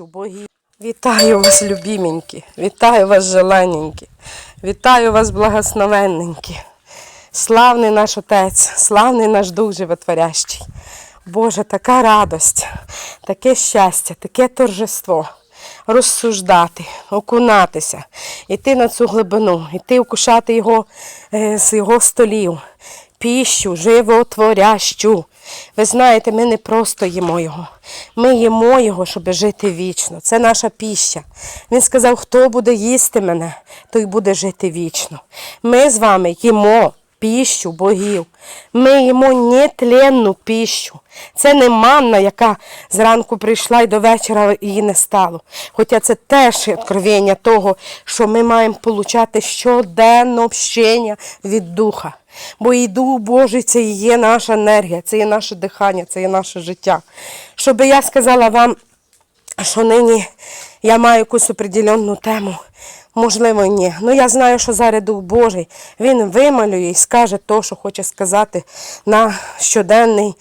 Боги. Вітаю вас, любіменькі, вітаю вас, желаненькі, вітаю вас, благословенненькі. Славний наш Отець, славний наш Дух Животворящий. Боже, така радость, таке щастя, таке торжество. Розсуждати, окунатися, йти на цю глибину, йти вкушати його е, з його столів, піщу, животворящу. Ви знаєте, ми не просто їмо його. Ми їмо його, щоб жити вічно. Це наша піща. Він сказав, хто буде їсти мене, той буде жити вічно. Ми з вами їмо піщу богів. Ми їмо нетленну піщу. Це не манна, яка зранку прийшла і до вечора її не стало. Хоча це теж откровення того, що ми маємо получати щоденно общення від Духа. Бо і Дух Божий це і є наша енергія, це є наше дихання, це є наше життя. Щоб я сказала вам, що нині я маю якусь определенну тему. Можливо, ні. Ну я знаю, що зараз Дух Божий він вималює і скаже те, що хоче сказати на щоденний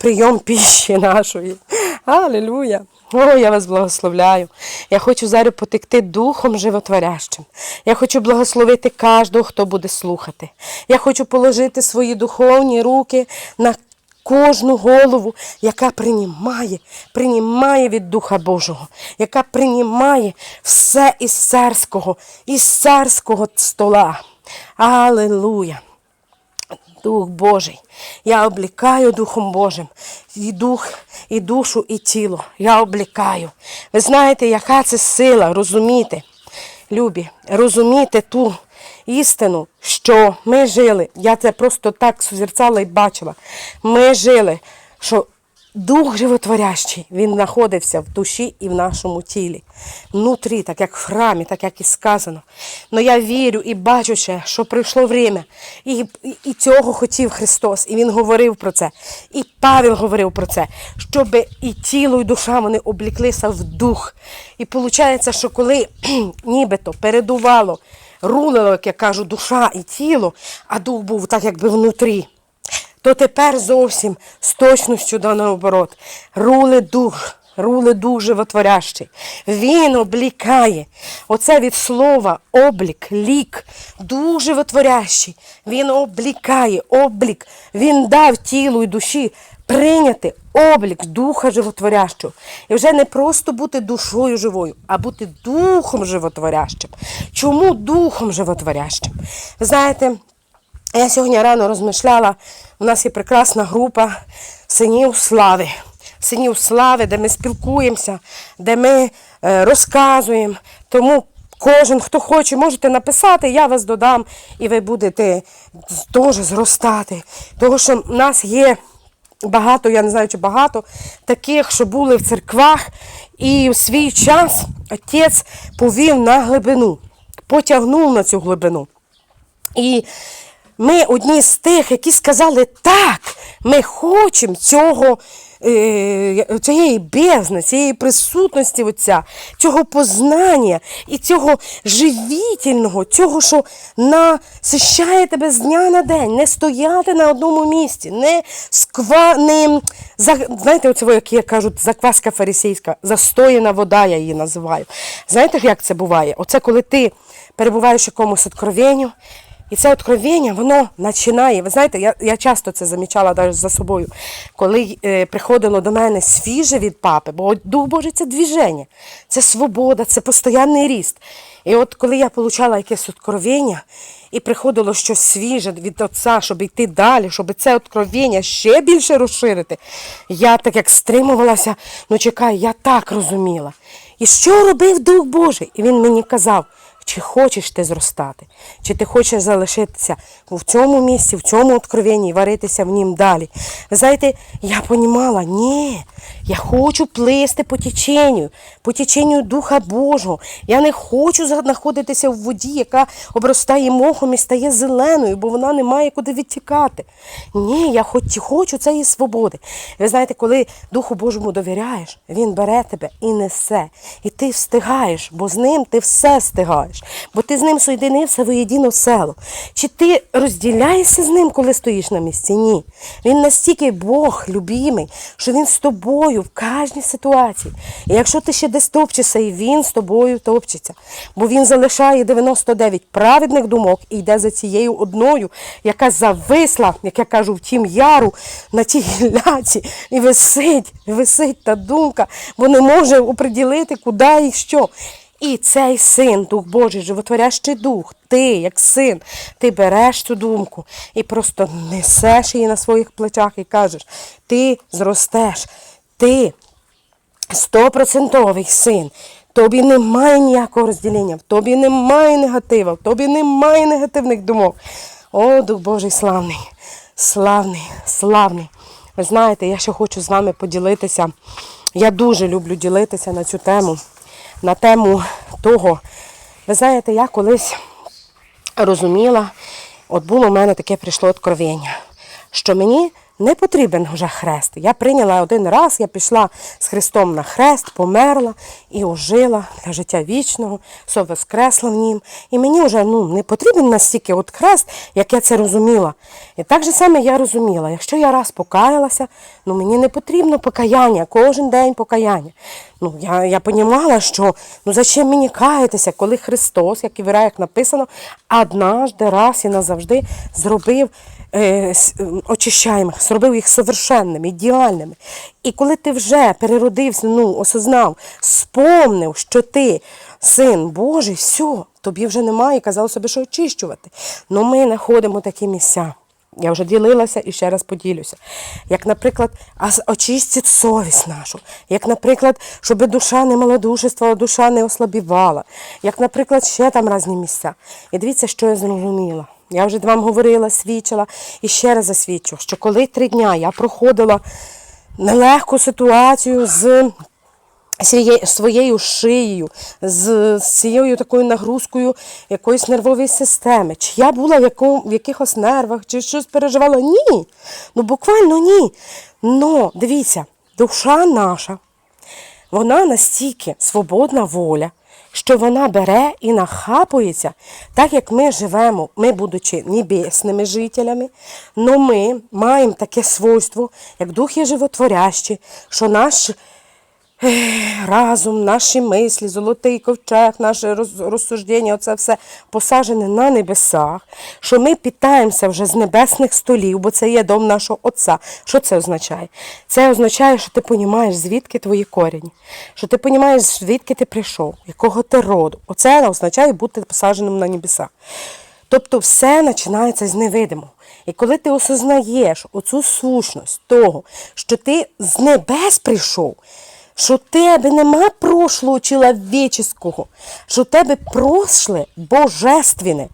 прийом піші нашої. Алілуя! О, я вас благословляю. Я хочу зараз потекти духом животворящим. Я хочу благословити кожного, хто буде слухати. Я хочу положити свої духовні руки на кожну голову, яка приймає, приймає від Духа Божого, яка приймає все із царського, із царського стола. Аллилуйя! Дух Божий. Я облікаю Духом Божим і дух, і душу, і тіло. Я облікаю. Ви знаєте, яка це сила, розуміти, любі, розуміти ту істину, що ми жили. Я це просто так созерцала і бачила. Ми жили, що Дух животворящий, він знаходився в душі і в нашому тілі. Внутрі, так як в храмі, так як і сказано. Но я вірю і бачу ще, що прийшло время. І, і, і цього хотів Христос. І Він говорив про це. І Павел говорив про це, щоб і тіло, і душа вони обліклися в дух. І виходить, що коли нібито передувало, рулило, як я кажу, душа і тіло, а дух був так, якби внутрі то тепер зовсім з точністю да наоборот. Рули дух, рули дух животворящий. Він облікає. Оце від слова облік, лік, дух животворящий. Він облікає, облік. Він дав тілу і душі прийняти облік духа животворящого. І вже не просто бути душою живою, а бути духом животворящим. Чому духом животворящим? Ви знаєте, я сьогодні рано розмишляла, у нас є прекрасна група синів слави. Синів слави, де ми спілкуємося, де ми е, розказуємо. Тому кожен, хто хоче, можете написати, я вас додам, і ви будете теж зростати. Тому що в нас є багато, я не знаю, чи багато, таких, що були в церквах, і в свій час отець повів на глибину, потягнув на цю глибину. І ми одні з тих, які сказали, так, ми хочемо цього, е, цієї бездни, цієї присутності Отця, цього познання і цього живітельного, цього, що насищає тебе з дня на день, не стояти на одному місці, не сква, не, знаєте, оце, як я кажу, закваска фарисейська, застояна вода, я її називаю. Знаєте, як це буває? Оце коли ти перебуваєш в якомусь откровенню, і це откровення, воно починає. Ви знаєте, я я часто це замічала навіть за собою, коли е, приходило до мене свіже від папи, бо Дух Божий це двіження, це свобода, це постійний ріст. І от коли я отримала якесь откровення, і приходило щось свіже від Отця, щоб йти далі, щоб це откровення ще більше розширити, я так як стримувалася, ну чекай, я так розуміла. І що робив Дух Божий? І він мені казав. Чи хочеш ти зростати, чи ти хочеш залишитися в цьому місці, в цьому откровенні і варитися в нім далі. Ви знаєте, я понімала, ні, я хочу плисти по теченню, по теченню Духа Божого. Я не хочу знаходитися в воді, яка обростає мохом і стає зеленою, бо вона не має куди відтікати. Ні, я хоч хочу цієї свободи. Ви знаєте, коли Духу Божому довіряєш, він бере тебе і несе. І ти встигаєш, бо з ним ти все встигаєш. Робиш? Бо ти з ним соєдинився воєдино в село. Чи ти розділяєшся з ним, коли стоїш на місці? Ні. Він настільки Бог любимий, що він з тобою в кожній ситуації. І якщо ти ще десь топчешся, і він з тобою топчеться, бо він залишає 99 праведних думок і йде за цією одною, яка зависла, як я кажу, в тім яру на тій гілляці, і висить, висить та думка, бо не може оприділити, куди і що. І цей син, Дух Божий, животворящий дух, ти, як син, ти береш цю думку і просто несеш її на своїх плечах і кажеш, ти зростеш, ти стопроцентовий син. Тобі немає ніякого розділення, в тобі немає негатива, в тобі немає негативних думок. О, Дух Божий славний, славний, славний. Ви знаєте, я ще хочу з вами поділитися. Я дуже люблю ділитися на цю тему, на тему того. Ви знаєте, я колись розуміла, от було в мене таке прийшло откровення, що мені не потрібен вже хрест. Я прийняла один раз, я пішла з Христом на хрест, померла і ожила для життя вічного, все воскресла в нім. І мені вже ну, не потрібен настільки от хрест, як я це розуміла. І так же саме я розуміла, якщо я раз покаялася, ну мені не потрібно покаяння, кожен день покаяння. Ну, я, я понімала, що ну зачем мені каятися, коли Христос, як і в Іреях написано, однажды раз і назавжди зробив е, с- зробив їх совершенними, ідеальними. І коли ти вже переродився, ну, осознав, спомнив, що ти син Божий, все, тобі вже немає, казав собі, що очищувати. Ну ми знаходимо такі місця. Я вже ділилася і ще раз поділюся. Як, наприклад, очистить совість нашу. Як, наприклад, щоб душа не малодушествувала, душа не ослабівала. Як, наприклад, ще там різні місця. І дивіться, що я зрозуміла. Я вже вам говорила, свідчила і ще раз засвідчу, що коли три дня я проходила нелегку ситуацію з своєю шиєю, з, цією такою нагрузкою якоїсь нервової системи. Чи я була в якихось нервах, чи щось переживала? Ні. Ну буквально ні. Но дивіться, душа наша, вона настільки свободна воля, що вона бере і нахапується, так як ми живемо, ми, будучи небесними жителями, але ми маємо таке свойство, як духи животворящі, що наш разум, наші мислі, золотий ковчег, наше роз- розсуждення, оце все посаджене на небесах, що ми питаємося вже з небесних столів, бо це є дом нашого Отця. Що це означає? Це означає, що ти розумієш, звідки твої корені, що ти розумієш, звідки ти прийшов, якого ти роду. Оце означає бути посадженим на небесах. Тобто все починається з невидимого. І коли ти осознаєш оцю сущність того, що ти з небес прийшов, що тебе нема прошлого чоловіческого, що тебе прошле божественне.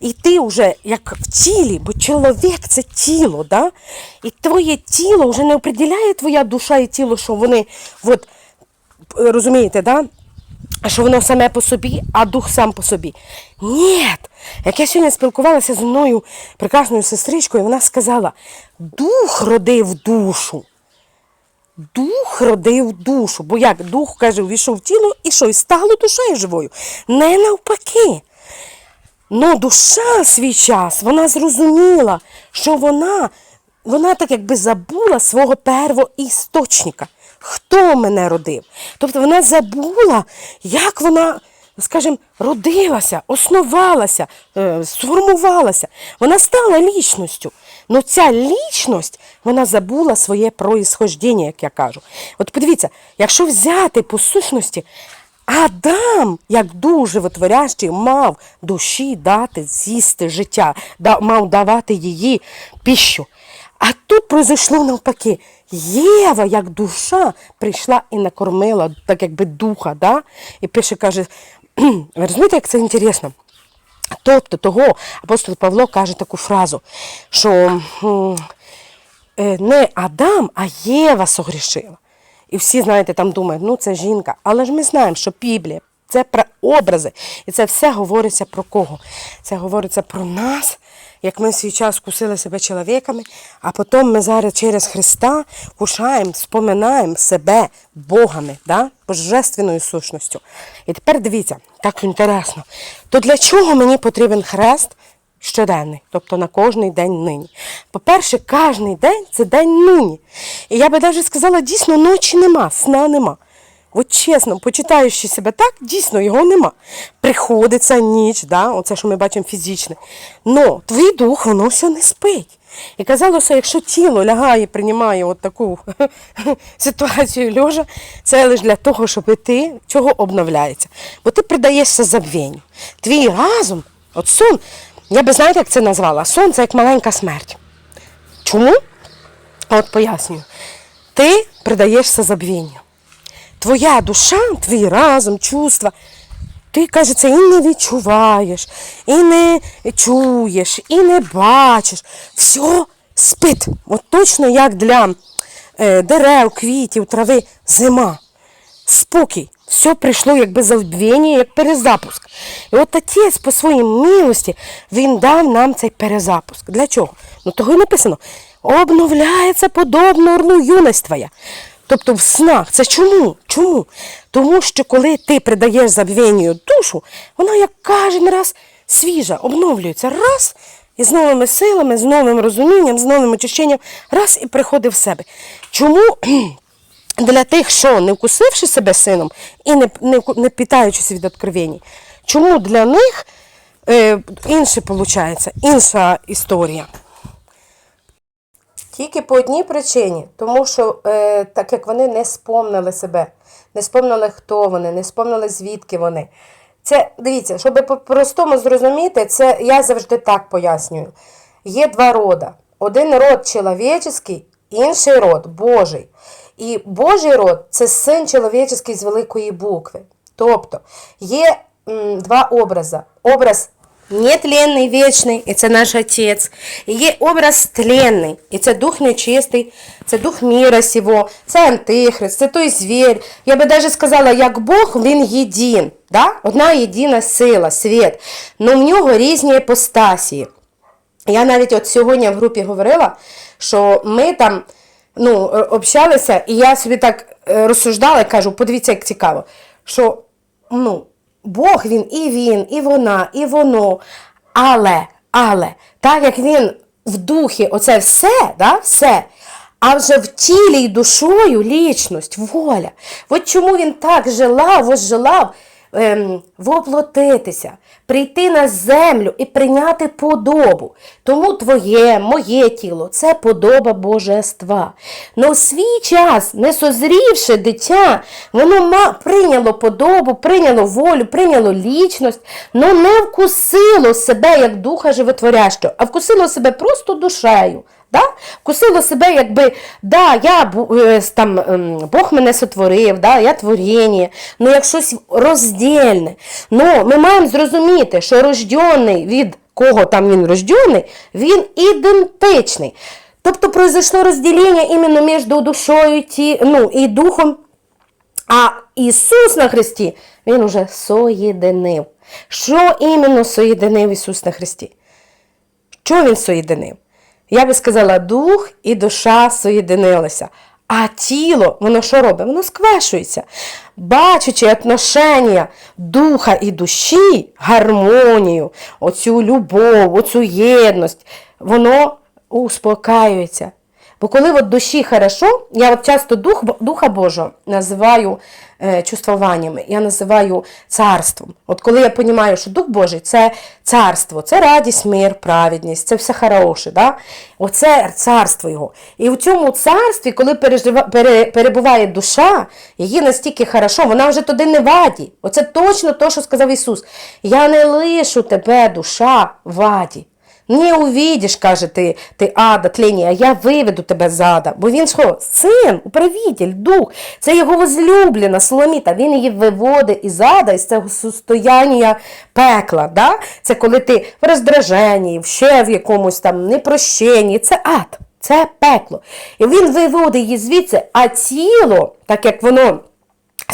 І ти вже як в тілі, бо чоловік це тіло, да? і твоє тіло вже не определяє твоя душа і тіло, що вони, от, розумієте, да? Що воно саме по собі, а дух сам по собі. Ні. Як я сьогодні спілкувалася з одною прекрасною сестричкою, вона сказала: дух родив душу. Дух родив душу. Бо як дух каже, увійшов в тіло і що, і стало душею живою. Не навпаки. Ну, душа свій час, вона зрозуміла, що вона, вона так якби забула свого первоісточника. Хто мене родив? Тобто вона забула, як вона, скажімо, родилася, основалася, е, сформувалася. Вона стала лічністю. Ну ця лічність, вона забула своє происхождення, як я кажу. От подивіться, якщо взяти по сущності, Адам, як дуже витворящий, мав душі дати з'їсти життя, мав давати її піщу. А тут произошло навпаки. Єва, як душа, прийшла і накормила, так якби духа, да? і пише, каже, розумієте, як це інтересно? Тобто того апостол Павло каже таку фразу, що е, не Адам, а Єва согрішила. І всі, знаєте, там думають, ну це жінка. Але ж ми знаємо, що Біблія це про образи. І це все говориться про кого? Це говориться про нас, як ми свій час кусили себе чоловіками, а потім ми зараз через Христа кушаємо, споминаємо себе Богами, да? божественною сущністю. І тепер дивіться, так інтересно. То для чого мені потрібен хрест? щоденний, тобто на кожний день нині. По-перше, кожний день це день нині. І я би навіть сказала, дійсно, ночі нема, сна нема. От чесно, почитаючи себе так, дійсно його нема. Приходиться ніч, да, оце, що ми бачимо фізичне. Но твій дух, воно все не спить. І казалося, якщо тіло лягає, приймає от таку ситуацію льожа, це лише для того, щоб ти чого обновляється. Бо ти придаєшся забвінню. Твій разум, от сон, я би знаєте, як це назвала? Сон це як маленька смерть. Чому? От пояснюю. Ти придаєшся забвінню. Твоя душа, твій разум, чувства, ти, кажеться, і не відчуваєш, і не чуєш, і не бачиш. Все спить. От точно як для е, дерев, квітів, трави, зима. Спокій. Все прийшло якби забвіння, як перезапуск. І от отець по своїй милості він дав нам цей перезапуск. Для чого? Ну того й написано: обновляється подобно орлу юність твоя. Тобто в снах. Це чому? Чому? Тому що коли ти придаєш забвінню душу, вона як кожен раз свіжа, обновлюється раз і з новими силами, з новим розумінням, з новим очищенням, раз і приходить в себе. Чому? для тих, що не вкусивши себе сином і не, не, не питаючись від откровень, чому для них е, інше виходить, інша історія? Тільки по одній причині, тому що е, так як вони не спомнили себе, не спомнили, хто вони, не спомнили, звідки вони. Це дивіться, щоб по-простому зрозуміти, це я завжди так пояснюю. Є два рода. Один род чоловічий, інший род Божий. І Божий род це син чоловічий з великої букви. Тобто є м, два образи. Образ нетленний, вічний, і це наш Отець. І є образ тленний, і це дух нечистий, це дух міра сього, це антихрист, це той звір. Я би навіть сказала, як Бог, він єдин. Да? Одна єдина сила, світ. Но в нього різні епостасії. Я навіть от сьогодні в групі говорила, що ми там ну, общалися, і я собі так е, розсуждала і кажу, подивіться, як цікаво, що ну, Бог він і він, і вона, і воно. Але, але, так як він в духі, оце все, да, все, а вже в тілі й душою лічність, воля. От чому він так желав, возжелав ем, воплотитися, прийти на землю і прийняти подобу. Тому твоє, моє тіло це подоба божества. Но в свій час, не созрівши дитя, воно прийняло подобу, прийняло волю, прийняло лічність, но не вкусило себе як духа животворящого, а вкусило себе просто душею. Да? Вкусило себе, якби, да, я, е, там, ем, Бог мене сотворив, да, я творіння, ну як щось роздільне. Ну, ми маємо зрозуміти, що рождений від кого там він рождений, він ідентичний. Тобто произошло розділення іменно між душою ті, ну, і духом. А Ісус на Христі, Він уже соєдинив. Що іменно соєдинив Ісус на Христі? Що він соєдинив? Я би сказала, дух і душа соєдинилися. А тіло, воно що робить? Воно сквешується. Бачучи отношення духа і душі, гармонію, оцю любов, оцю єдність, воно успокаюється. Бо коли от душі хорошо, я от часто дух, Духа Божого називаю е, чувствуваннями, я називаю царством. От коли я розумію, що Дух Божий це царство, це радість, мир, праведність, це все хороше. Да? Оце царство його. І в цьому царстві, коли пережива, пере, перебуває душа, її настільки хорошо, вона вже туди не в аді. Оце точно те, що сказав Ісус. Я не лишу тебе, душа, в аді. Не увидиш, каже ти, ти ада, тління, я виведу тебе з ада. Бо він що? Син, управитель, дух. Це його возлюблена Соломіта. Він її виводить із ада, із цього состояння пекла. Да? Це коли ти в роздраженні, ще в якомусь там непрощенні. Це ад, це пекло. І він виводить її звідси, а тіло, так як воно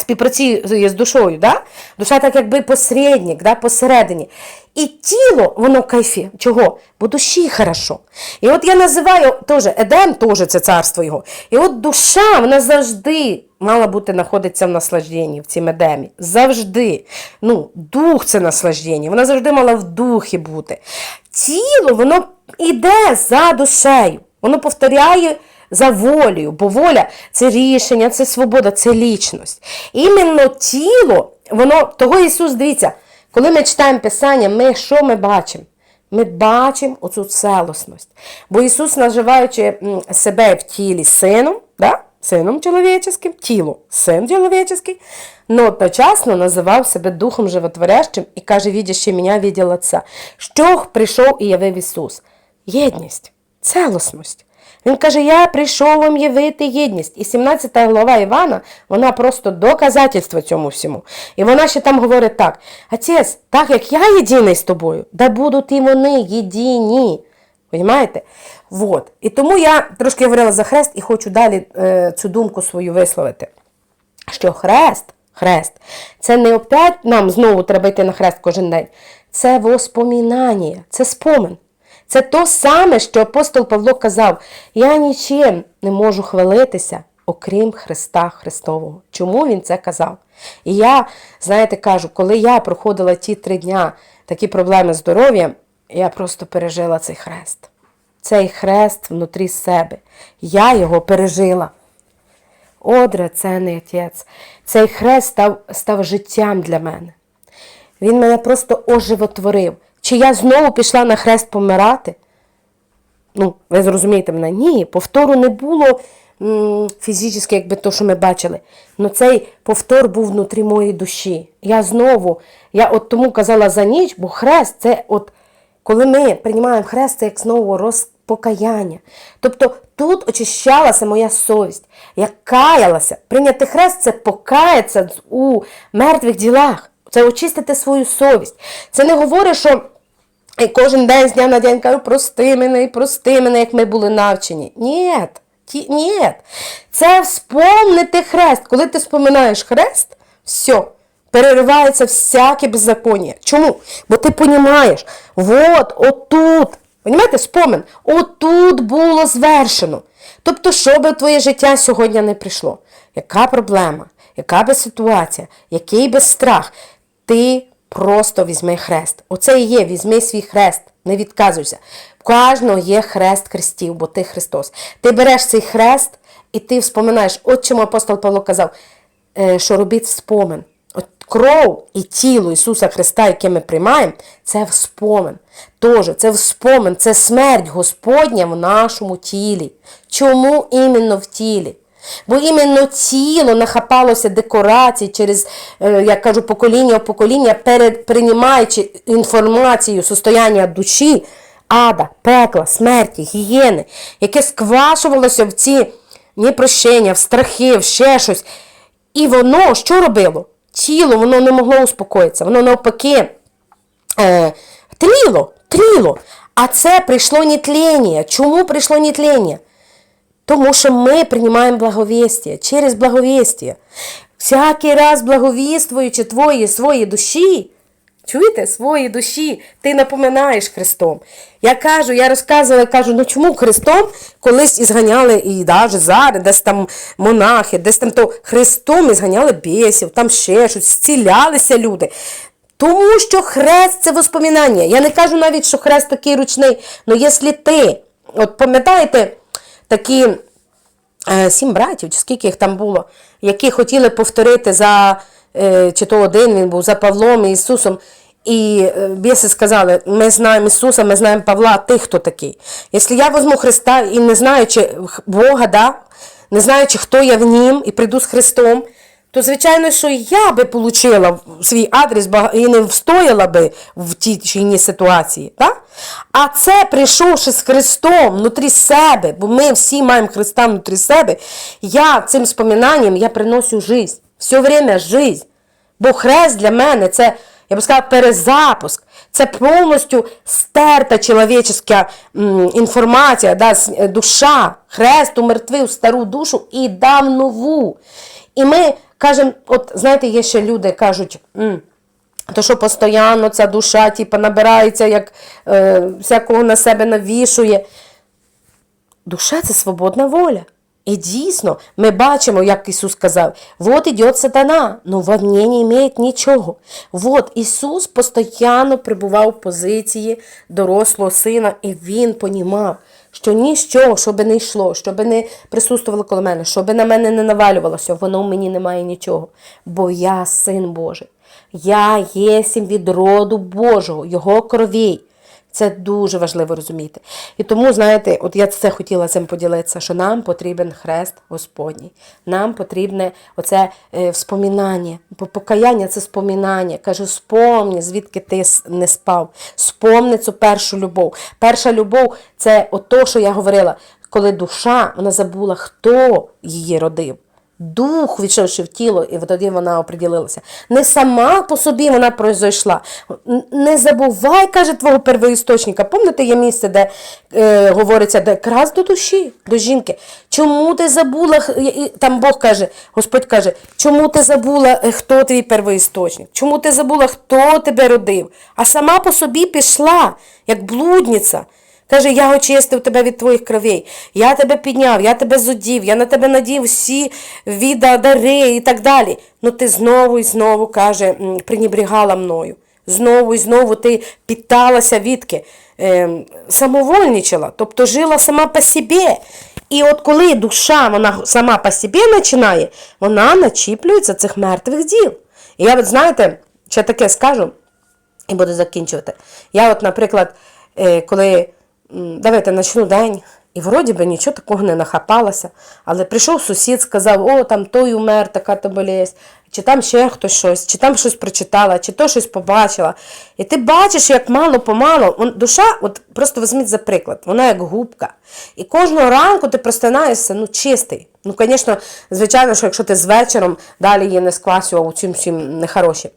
співпрацює з душою, да? душа так якби посередник, да? посередині. І тіло, воно в кайфі. Чого? Бо душі хорошо. І от я називаю теж Едем, теж це царство його. І от душа, вона завжди мала бути знаходиться в наслажденні, в цім Едемі. Завжди. Ну, дух це наслаждення. Вона завжди мала в духі бути. Тіло, воно іде за душею. Воно повторяє за волею, бо воля це рішення, це свобода, це лічність. Іменно тіло, воно, того Ісус, дивіться, коли ми читаємо Писання, ми що ми бачимо? Ми бачимо оцю целісність. Бо Ісус, називаючи себе в тілі сином, да? сином чоловіческим, тіло, син чоловіческий, но одночасно називав себе Духом Животворящим і каже, видящий мене, видел Отця. Що прийшов і явив Ісус? Єдність, целісність. Він каже, я прийшов вам явити єдність. І 17 глава Івана, вона просто доказательство цьому всьому. І вона ще там говорить так: Отець, так як я єдиний з тобою, да будуть і вони єдині. Понимаєте? Вот. І тому я трошки говорила за хрест і хочу далі е, цю думку свою висловити. Що хрест, хрест, це не опять нам знову треба йти на хрест кожен день. Це воспоминання, це спомин. Це то саме, що апостол Павло казав: я нічим не можу хвалитися, окрім Христа Христового. Чому він це казав? І я, знаєте, кажу, коли я проходила ті три дня такі проблеми з здоров'ям, я просто пережила цей хрест. Цей хрест внутрі себе. Я його пережила. О, драцений отець, цей хрест став, став життям для мене. Він мене просто оживотворив. Чи я знову пішла на хрест помирати? Ну, ви зрозумієте мене, ні, повтору не було фізично, якби то, що ми бачили. Но цей повтор був внутрі моєї душі. Я знову, я от тому казала за ніч, бо хрест це от, коли ми приймаємо хрест, це як знову розпокаяння. Тобто тут очищалася моя совість. Я каялася. Прийняти хрест це покаятися у мертвих ділах. Це очистити свою совість. Це не говорить, що і кожен день з дня на день кажу, прости мене, прости мене, як ми були навчені. Ні, ті, ні. Це вспомнити хрест. Коли ти споминаєш хрест, все, переривається всяке беззаконня. Чому? Бо ти розумієш, от, отут, Понімаєте, спомин, отут було звершено. Тобто, що би твоє життя сьогодні не прийшло? Яка проблема, яка би ситуація, який би страх, ти просто візьми хрест. Оце і є, візьми свій хрест, не відказуйся. У кожного є хрест хрестів, бо ти Христос. Ти береш цей хрест і ти вспоминаєш, от чому апостол Павло казав, е, що робіть спомин. От кров і тіло Ісуса Христа, яке ми приймаємо, це вспомин. Тоже, це вспомин, це смерть Господня в нашому тілі. Чому іменно в тілі? Бо іменно тіло нахапалося декорацій через, е, як кажу, покоління в покоління, перед приймаючи інформацію состояння душі, ада, пекла, смерті, гієни, яке сквашувалося в ці непрощення, в страхи, в ще щось. І воно що робило? Тіло воно не могло успокоїтися, воно навпаки е, тліло, тліло. А це прийшло нетління. Чому прийшло нетління? Тому що ми приймаємо благовістя через благовістя. Всякий раз благовіствуючи твої свої душі, чуєте, свої душі, ти напоминаєш Христом. Я кажу, я розказувала, кажу, ну чому Христом колись ізганяли, і навіть зараз, десь там монахи, десь там то Христом ізганяли бісів, там ще щось, зцілялися люди. Тому що хрест це воспоминання. Я не кажу навіть, що хрест такий ручний, але якщо ти, от пам'ятаєте, такі е, сім братів, чи скільки їх там було, які хотіли повторити за, е, чи то один він був, за Павлом і Ісусом. І е, біси сказали, ми знаємо Ісуса, ми знаємо Павла, ти хто такий? Якщо я візьму Христа і не знаючи Бога, да, не знаючи, хто я в Нім, і прийду з Христом, то звичайно, що я би отримала свій адрес і не встояла би в тій чи іншій ситуації. Так? А це, прийшовши з Христом внутрі себе, бо ми всі маємо Христа внутрі себе, я цим споминанням я приношу життя. Все время життя. Бо хрест для мене це, я б сказала, перезапуск. Це повністю стерта чоловіческа інформація, да, душа. Хрест умертвив стару душу і дав нову. І ми кажемо, от знаєте, є ще люди кажуть. «М, то що постійно ця душа типу, набирається, як е, всякого на себе навішує. Душа це свободна воля. І дійсно, ми бачимо, як Ісус сказав, вот іде сатана, но во мне не має нічого. Вот Ісус постійно прибував в позиції дорослого сина, і Він понімав, що ніщо, що би не йшло, що би не присутствувало коло мене, що би на мене не навалювалося, воно в мені не має нічого. Бо я син Божий. Я єсім від роду Божого, Його кровей. Це дуже важливо розуміти. І тому, знаєте, от я це хотіла цим поділитися, що нам потрібен хрест Господній. Нам потрібне оце е. Бо покаяння це спомінання. Кажу, спомні, звідки ти не спав. Спомни цю першу любов. Перша любов це ото, що я говорила, коли душа вона забула, хто її родив. Дух відшовши в тіло, і тоді вона оприділилася. Не сама по собі вона произойшла. Не забувай, каже твого первоісточника. Пам'ятаєте, є місце, де е, говориться, де якраз до душі, до жінки. Чому ти забула? Там Бог каже, Господь каже, чому ти забула, е, хто твій первоісточник? Чому ти забула, хто тебе родив? А сама по собі пішла, як блудниця. Каже, я очистив тебе від твоїх кровей, я тебе підняв, я тебе зудів, я на тебе надів всі віда, дари і так далі. Ну ти знову і знову, каже, м, мною. Знову і знову ти питалася відки, ем, самовольничала, тобто жила сама по собі. І от коли душа вона сама по собі починає, вона начіплюється цих мертвих діл. І я от знаєте, ще таке скажу, і буду закінчувати. Я, от, наприклад, е, коли давайте почну день, і вроді би нічого такого не нахапалося, але прийшов сусід, сказав, о, там той умер, така то болезнь, чи там ще хтось щось, чи там щось прочитала, чи то щось побачила. І ти бачиш, як мало-помалу, душа, от просто візьміть за приклад, вона як губка. І кожного ранку ти просинаєшся, ну, чистий. Ну, звісно, звичайно, що якщо ти з вечором далі її не сквасював цим всім нехорошим.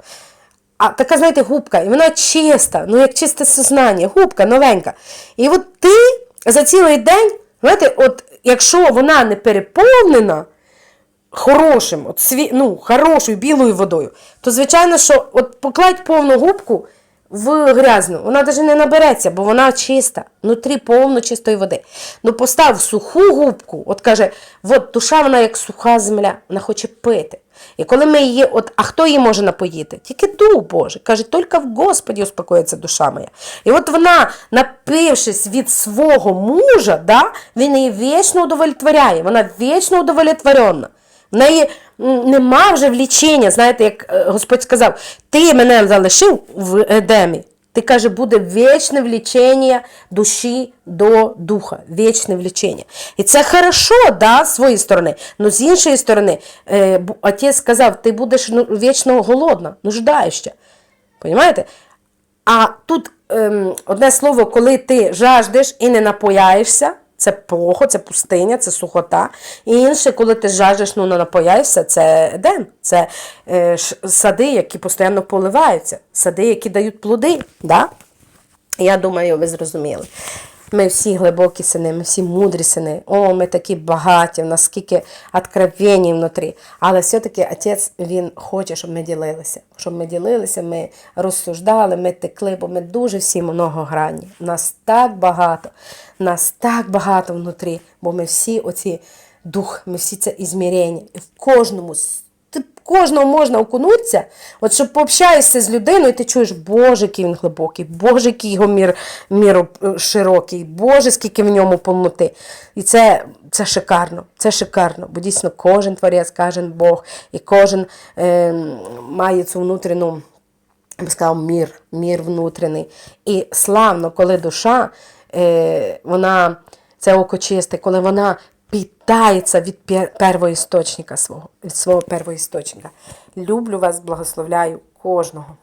А така, знаєте, губка, і вона чиста, ну як чисте сознання, губка новенька. І от ти за цілий день, знаєте, от якщо вона не переповнена хорошим, от сві, ну, хорошою білою водою, то звичайно, що от покладь повну губку в грязну, вона навіть не набереться, бо вона чиста, внутрі повно чистої води. Ну постав суху губку, от каже, от душа вона як суха земля, вона хоче пити. І коли ми її, от, а хто її може напоїти? Тільки Дух Божий. Каже, тільки в Господі успокоїться душа моя. І от вона, напившись від свого мужа, да, він її вічно удовлетворяє, вона вічно удовлетворена. В неї нема вже влічення, знаєте, як е, Господь сказав, ти мене залишив в Едемі. Ти каже, буде вічне влічення душі до духа, вічне влічення. І це хорошо, да, з своєї сторони. але з іншої сторони, е, отець сказав, ти будеш ну, вічно голодна, нуждаєшся. Понимаєте? А тут ем, одне слово, коли ти жаждеш і не напояєшся, це плохо, це пустиня, це сухота. І інше, коли ти жаждеш, ну не напояєшся, це едем. Це е, ш- сади, які постійно поливаються, сади, які дають плоди. Да? Я думаю, ви зрозуміли. Ми всі глибокі сини, ми всі мудрі сини. О, ми такі багаті, в нас скільки откровень внутрі. Але все-таки отець він хоче, щоб ми ділилися. Щоб ми ділилися, ми розсуждали, ми текли, бо ми дуже всі многогранні. Нас так багато, нас так багато внутрі, бо ми всі оці дух, ми всі це ізмірення. І в кожному кожного можна окунутися, от щоб пообщаєшся з людиною, і ти чуєш, Боже, який він глибокий, Боже, який його мір, мір е, широкий, Боже, скільки в ньому повноти. І це, це шикарно, це шикарно, бо дійсно кожен творець, кожен Бог, і кожен е, має цю внутрішню, я би сказав, мір, мір внутрішній. І славно, коли душа, е, вона, це око чисте, коли вона питається від пе- первоісточника свого, від свого первоісточника. Люблю вас, благословляю кожного.